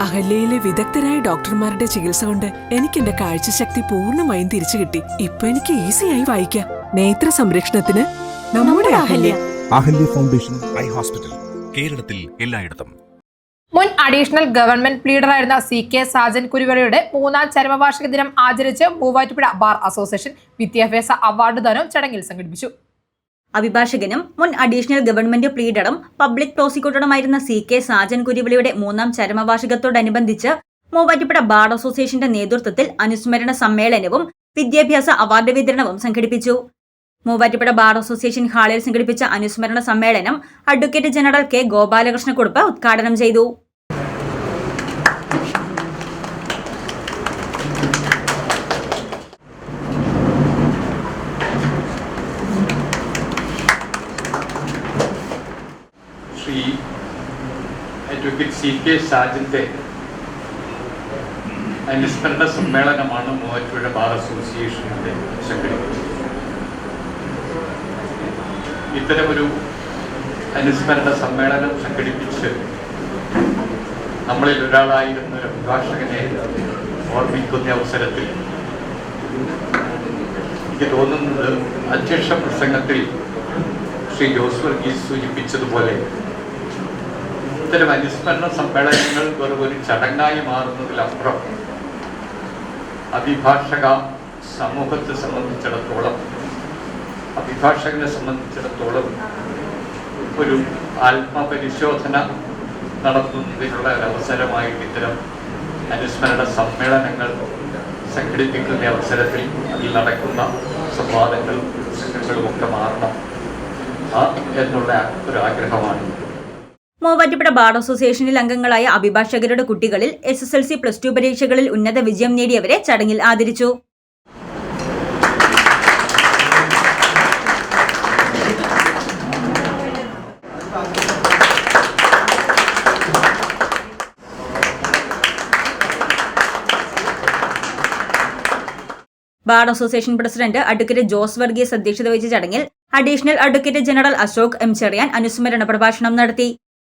അഹല്യയിലെ വിദഗ്ധരായ ഡോക്ടർമാരുടെ ചികിത്സ കൊണ്ട് എനിക്ക് എന്റെ കാഴ്ചശക്തി പൂർണമായും തിരിച്ചു കിട്ടി. ഇപ്പൊ എനിക്ക് ഈസിയായി വായിക്കാം. നേത്ര സംരക്ഷണത്തിന് നമ്മുടെ Ahalya. Ahalya. Foundation eye hospital കേരളത്തിൽ എല്ലായിടത്തും. മുൻ അഡീഷണൽ ഗവൺമെന്റ് ലീഡറായിരുന്ന സി കെ സാജൻ കുരുവരയുടെ മൂന്നാം ചരമവാർഷിക ദിനം ആചരിച്ച് മൂവാറ്റുപുഴ ബാർ അസോസിയേഷൻ വിദ്യാഭ്യാസ അവാർഡ് ദാനവും ചടങ്ങിൽ സംഘടിപ്പിച്ചു. അഭിഭാഷകനും മുൻ അഡീഷണൽ ഗവൺമെന്റ് പ്ലീഡറും പബ്ലിക് പ്രോസിക്യൂട്ടറുമായിരുന്ന സി കെ സാജൻ കുരുവിളിയുടെ മൂന്നാം ചരമവാർഷികത്തോടനുബന്ധിച്ച് മൂവാറ്റുപുഴ ബാർ അസോസിയേഷന്റെ നേതൃത്വത്തിൽ അനുസ്മരണ സമ്മേളനവും വിദ്യാഭ്യാസ അവാർഡ് വിതരണവും സംഘടിപ്പിച്ചു. മൂവാറ്റുപുഴ ബാർ അസോസിയേഷൻ ഹാളിൽ സംഘടിപ്പിച്ച അനുസ്മരണ സമ്മേളനം അഡ്വക്കേറ്റ് ജനറൽ കെ ഗോപാലകൃഷ്ണക്കുറുപ്പ് ഉദ്ഘാടനം ചെയ്തു. ശ്രീ അഡ്വക്കേറ്റ് സി കെ ഷാജിന്റെ അനുസ്മരണ സമ്മേളനമാണ് മൂവാറ്റുപുഴ ബാർ അസോസിയേഷനിലെ സംഘടിപ്പിച്ചത് ഇത്തരമൊരു അനുസ്മരണ സമ്മേളനം സംഘടിപ്പിച്ച് നമ്മളിൽ ഒരാളായിരുന്ന ഒരു അഭിഭാഷകനെ ഓർമ്മിക്കുന്ന അവസരത്തിൽ എനിക്ക് തോന്നുന്നത് അധ്യക്ഷ പ്രസംഗത്തിൽ ശ്രീ ജോസ് വർഗീസ് സൂചിപ്പിച്ചതുപോലെ ഇത്തരം അനുസ്മരണ സമ്മേളനങ്ങൾ വെറും ഒരു ചടങ്ങായി മാറുന്നതിലപ്പുറം അഭിഭാഷക സമൂഹത്തെ സംബന്ധിച്ചിടത്തോളം അഭിഭാഷകനെ സംബന്ധിച്ചിടത്തോളം ഒരു ആത്മപരിശോധന നടത്തുന്നതിനുള്ള ഒരവസരമായിട്ട് ഇത്തരം അനുസ്മരണ സമ്മേളനങ്ങൾ സംഘടിപ്പിക്കുന്ന അവസരത്തിൽ അതിൽ നടക്കുന്ന സംവാദങ്ങളും പ്രസംഗങ്ങളും ഒക്കെ മാറണം. ആ എന്നുള്ള ഒരു ആഗ്രഹമാണ്. മൂവാറ്റുപുഴ ബാർ അസോസിയേഷനിൽ അംഗങ്ങളായ അഭിഭാഷകരുടെ കുട്ടികളിൽ S S L C plus two പരീക്ഷകളിൽ ഉന്നത വിജയം നേടിയവരെ ചടങ്ങിൽ ആദരിച്ചു. Bar association president advocate Jose Varghese അധ്യക്ഷത വഹിച്ച ചടങ്ങിൽ additional advocate general Ashok M Cherian അനുസ്മരണ പ്രഭാഷണം നടത്തി.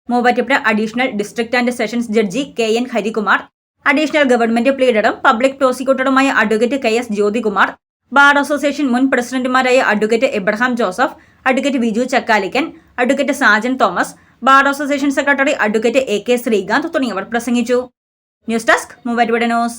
Muvattupuzha additional district and sessions judge K N Harikumar additional government പ്ലീഡറും public പ്രോസിക്യൂട്ടറുമായ advocate K S Jyothikumar bar association മുൻ പ്രസിഡന്റുമാരായ advocate Abraham Joseph advocate Viju Chakkalikkan advocate Sajan Thomas bar association secretary advocate A K Srikanth തുടങ്ങിയവർ പ്രസംഗിച്ചു. News desk Muvattupuzha news.